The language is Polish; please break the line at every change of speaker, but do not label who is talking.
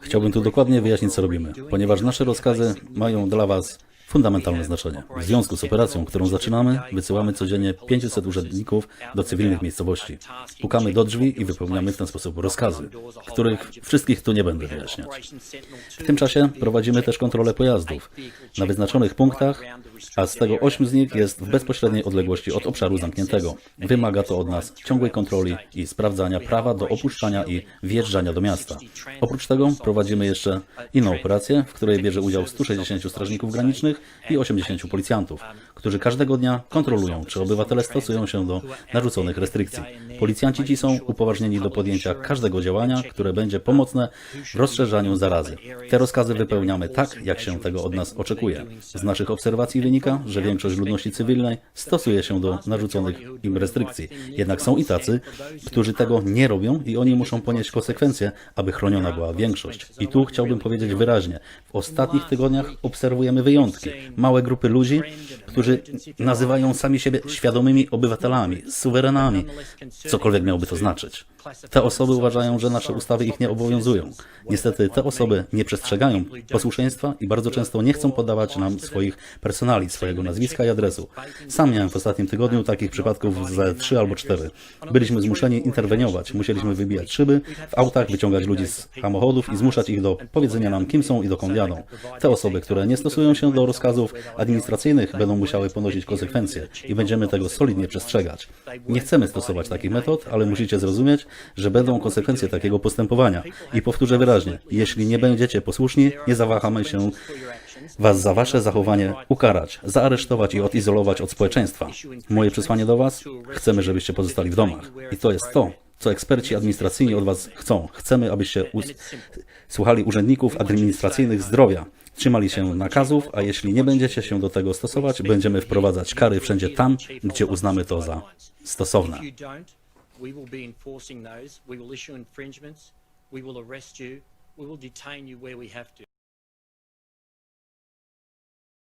Chciałbym tu dokładnie wyjaśnić, co robimy, ponieważ nasze rozkazy mają dla Was fundamentalne znaczenie. W związku z operacją, którą zaczynamy, wysyłamy codziennie 500 urzędników do cywilnych miejscowości. Pukamy do drzwi i wypełniamy w ten sposób rozkazy, których wszystkich tu nie będę wyjaśniać. W tym czasie prowadzimy też kontrolę pojazdów na wyznaczonych punktach, a z tego 8 z nich jest w bezpośredniej odległości od obszaru zamkniętego. Wymaga to od nas ciągłej kontroli i sprawdzania prawa do opuszczania i wjeżdżania do miasta. Oprócz tego prowadzimy jeszcze inną operację, w której bierze udział 160 strażników granicznych i 80 policjantów, którzy każdego dnia kontrolują, czy obywatele stosują się do narzuconych restrykcji. Policjanci ci są upoważnieni do podjęcia każdego działania, które będzie pomocne w rozszerzaniu zarazy. Te rozkazy wypełniamy tak, jak się tego od nas oczekuje. Z naszych obserwacji wynika, że większość ludności cywilnej stosuje się do narzuconych im restrykcji. Jednak są i tacy, którzy tego nie robią i oni muszą ponieść konsekwencje, aby chroniona była większość. I tu chciałbym powiedzieć wyraźnie, w ostatnich tygodniach obserwujemy wyjątki. Małe grupy ludzi, którzy nazywają sami siebie świadomymi obywatelami, suwerenami, cokolwiek miałoby to znaczyć. Te osoby uważają, że nasze ustawy ich nie obowiązują. Niestety te osoby nie przestrzegają posłuszeństwa i bardzo często nie chcą podawać nam swoich personali, swojego nazwiska i adresu. Sam miałem w ostatnim tygodniu takich przypadków ze trzy albo cztery. Byliśmy zmuszeni interweniować, musieliśmy wybijać szyby w autach, wyciągać ludzi z samochodów i zmuszać ich do powiedzenia nam, kim są i dokąd jadą. Te osoby, które nie stosują się do rozkazów administracyjnych, będą musiały ponosić konsekwencje i będziemy tego solidnie przestrzegać. Nie chcemy stosować takich metod, ale musicie zrozumieć, że będą konsekwencje takiego postępowania. I powtórzę wyraźnie, jeśli nie będziecie posłuszni, nie zawahamy się Was za Wasze zachowanie ukarać, zaaresztować i odizolować od społeczeństwa. Moje przesłanie do Was? Chcemy, żebyście pozostali w domach. I to jest to, co eksperci administracyjni od Was chcą. Chcemy, abyście słuchali urzędników administracyjnych zdrowia, trzymali się nakazów, a jeśli nie będziecie się do tego stosować, będziemy wprowadzać kary wszędzie tam, gdzie uznamy to za stosowne.
We will be enforcing those. We will issue infringements. We will arrest you. We will detain you where we have to.